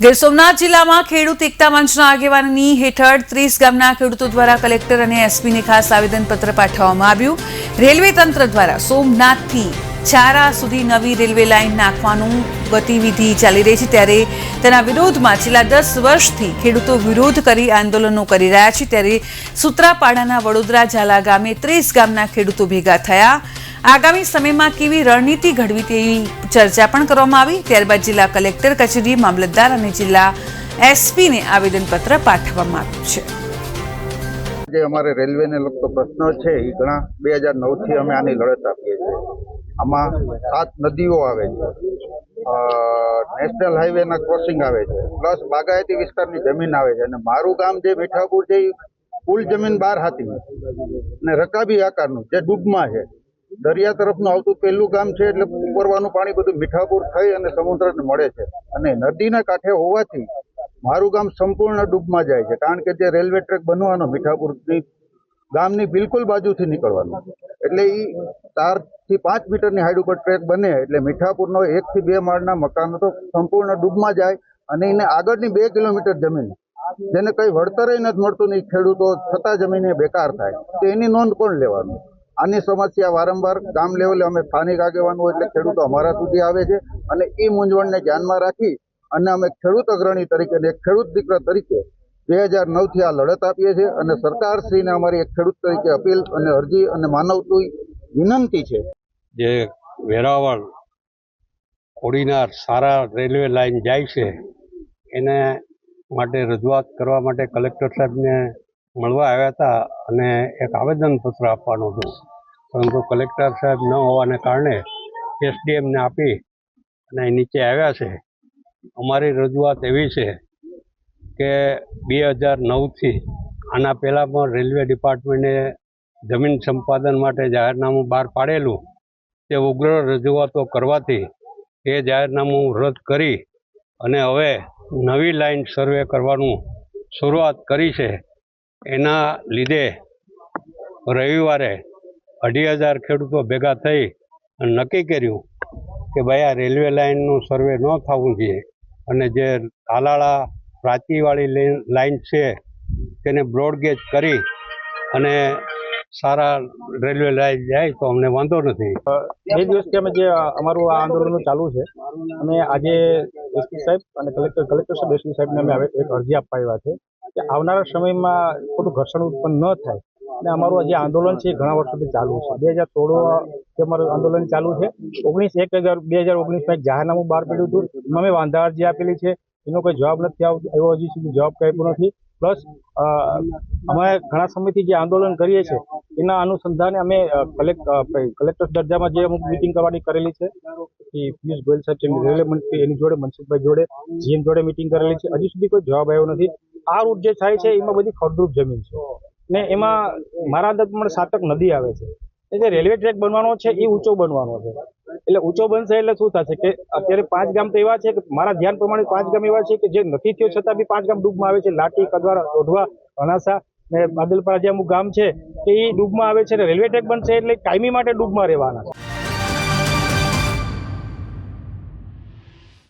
ગીર સોમનાથ જિલ્લામાં ખેડૂત એકતા મંચના આગેવાનની હેઠળ ત્રીસ ગામના ખેડૂતો દ્વારા કલેક્ટર અને એસપીને ખાસ આવેદનપત્ર પાઠવવામાં આવ્યું. રેલવે તંત્ર દ્વારા સોમનાથથી ચારા સુધી નવી રેલવે લાઇન નાખવાનું ગતિવિધિ ચાલી રહી છે. ત્યારે તેના વિરોધમાં છેલ્લા દસ વર્ષથી ખેડૂતો વિરોધ કરી આંદોલનો કરી રહ્યા છે. ત્યારે સુત્રાપાડાના વડોદરા ઝાલા ગામે ત્રીસ ગામના ખેડૂતો ભેગા થયા. આગામી સમયમાં કેવી રણનીતિ ઘડવી તેવી ચર્ચા પણ કરવામાં આવી. ત્યારબાદ જિલ્લા કલેક્ટર કચેરી, મામલતદાર અને જિલ્લા એસપીને આવેદનપત્ર પાઠવવામાં આવ્યું છે. જે અમારે રેલવેને લગતો પ્રશ્ન છે, એ ઘણા બે હજાર નવથી અમે આની લડત આપીએ છીએ. આમાં સાત નદીઓ આવે છે. નેશનલ હાઈવેના ક્રોસિંગ આવે છે. પ્લસ બાગાયતી વિસ્તારની જમીન આવે છે. અને મારું ગામ જે મીઠાપુર છે, એ કુલ જમીન બાર હાથી અને રકાબી આકારનું, જે ડૂબમાં છે. દરિયા તરફનું આવતું પહેલું ગામ છે એટલે ઉપરવાનું પાણી બધું મીઠાપુર થઈ અને સમુદ્રને મળે છે. અને નદીના કાંઠે હોવાથી મારું ગામ સંપૂર્ણ ડૂબમાં જાય છે. કારણ કે જે રેલવે ટ્રેક બનવાનો મીઠાપુરની ગામની બિલકુલ બાજુથી નીકળવાનું. એટલે એ ચારથી પાંચ મીટરની હાઈટ ઉપર ટ્રેક બને એટલે મીઠાપુરનો એકથી બે માળના મકાનો તો સંપૂર્ણ ડૂબમાં જાય અને એને આગળની બે કિલોમીટર જમીન. જેને કંઈ વળતરે નથી મળતું નહીં ખેડૂતો છતાં જમીન એ બેકાર થાય. તો એની નોંધ કોણ લેવાનું? આની સમસ્યા વારંવાર ગામ લેવલે અમે સ્થાનિક આગેવાનો એટલે ખેડૂતો અમારા સુધી આવે છે અને એ મૂંઝવણને ધ્યાનમાં રાખી અને અમે ખેડૂત અગ્રણી તરીકે એક ખેડૂત દીકરા તરીકે બે હજાર નવથી આ લડત આપીએ છીએ અને સરકારશ્રીને અમારી એક ખેડૂત તરીકે અપીલ અને અરજી અને માનવતું વિનંતી છે. જે વેરાવળ કોડીનાર સારા રેલવે લાઇન જાય છે, એને માટે રજૂઆત કરવા માટે કલેક્ટર સાહેબને મળવા આવ્યા હતા અને એક આવેદનપત્ર આપવાનું હતું. પરંતુ કલેક્ટર સાહેબ ન હોવાને કારણે એસડીએમને આપી અને નીચે આવ્યા છે. અમારી રજૂઆત એવી છે કે બે હજાર નવથી આના પહેલાં પણ રેલવે ડિપાર્ટમેન્ટે જમીન સંપાદન માટે જાહેરનામું બહાર પાડેલું. તે ઉગ્ર રજૂઆતો કરવાથી એ જાહેરનામું રદ કરી અને હવે નવી લાઈન સર્વે કરવાનું શરૂઆત કરી છે. એના લીધે રવિવારે અઢી હજાર ખેડૂતો ભેગા થઈ અને નક્કી કર્યું કે ભાઈ આ રેલવે લાઇનનું સર્વે ન થવું જોઈએ. અને જે તાલાળા પ્રાચીવાળી લાઇન છે, તેને બ્રોડગેજ કરી અને સારા રેલવે લાઈન જાય તો અમને વાંધો નથી. બે દિવસથી અમે જે અમારું આ આંદોલન ચાલુ છે, અમે આજે એસપી સાહેબ અને કલેક્ટર કલેક્ટર સાહેબ, એસપી સાહેબને અમે એક અરજી આપવા આવ્યા છે. કે આવનારા સમયમાં ખોટું ઘર્ષણ ઉત્પન્ન ન થાય. અને અમારું જે આંદોલન છે એ ઘણા વર્ષોથી ચાલુ છે. બે હજાર સોળથી અમારું આંદોલન ચાલુ છે, ઓગણીસ એક હજાર, બે હજાર ઓગણીસમાં એક જાહેરનામું બહાર પડ્યું હતું. એમાં મેં વાંધા અરજી આપેલી છે. એનો કોઈ જવાબ નથી એવો હજી સુધી જવાબ કાપ્યો નથી. પ્લસ અમે ઘણા સમયથી જે આંદોલન કરીએ છીએ, એના અનુસંધાને અમે કલેક્ટર દરજામાં જે અમુક મિટિંગ કરવાની કરેલી છે પિયુષ ગોયલ સાહેબ રેલવે મંત્રી, એની જોડે મનસુખભાઈ જોડે, જીએમ જોડે મિટિંગ કરેલી છે. હજી સુધી કોઈ જવાબ આવ્યો નથી. આ રૂટ જે થાય છે એમાં બધી ફળદ્રુપ જમીન છે. ને એમાં મારા અંદાજ પ્રમાણે સાતક નદી આવે છે. એટલે રેલવે ટ્રેક બનવાનો છે એ ઊંચો બનવાનો છે. એટલે ઊંચો બનશે એટલે શું થશે કે અત્યારે પાંચ ગામ તો એવા છે કે મારા ધ્યાન પ્રમાણે પાંચ ગામ એવા છે કે જે નથી થયો છતાં બી પાંચ ગામ ડૂબમાં આવે છે. લાટી કદવાર ઓઢવા અનાસા ને બાદલપરા જે અમુક ગામ છે એ ડૂબમાં આવે છે રેલવે ટ્રેક બનશે એટલે કાયમી માટે ડૂબમાં રહેવાના છે.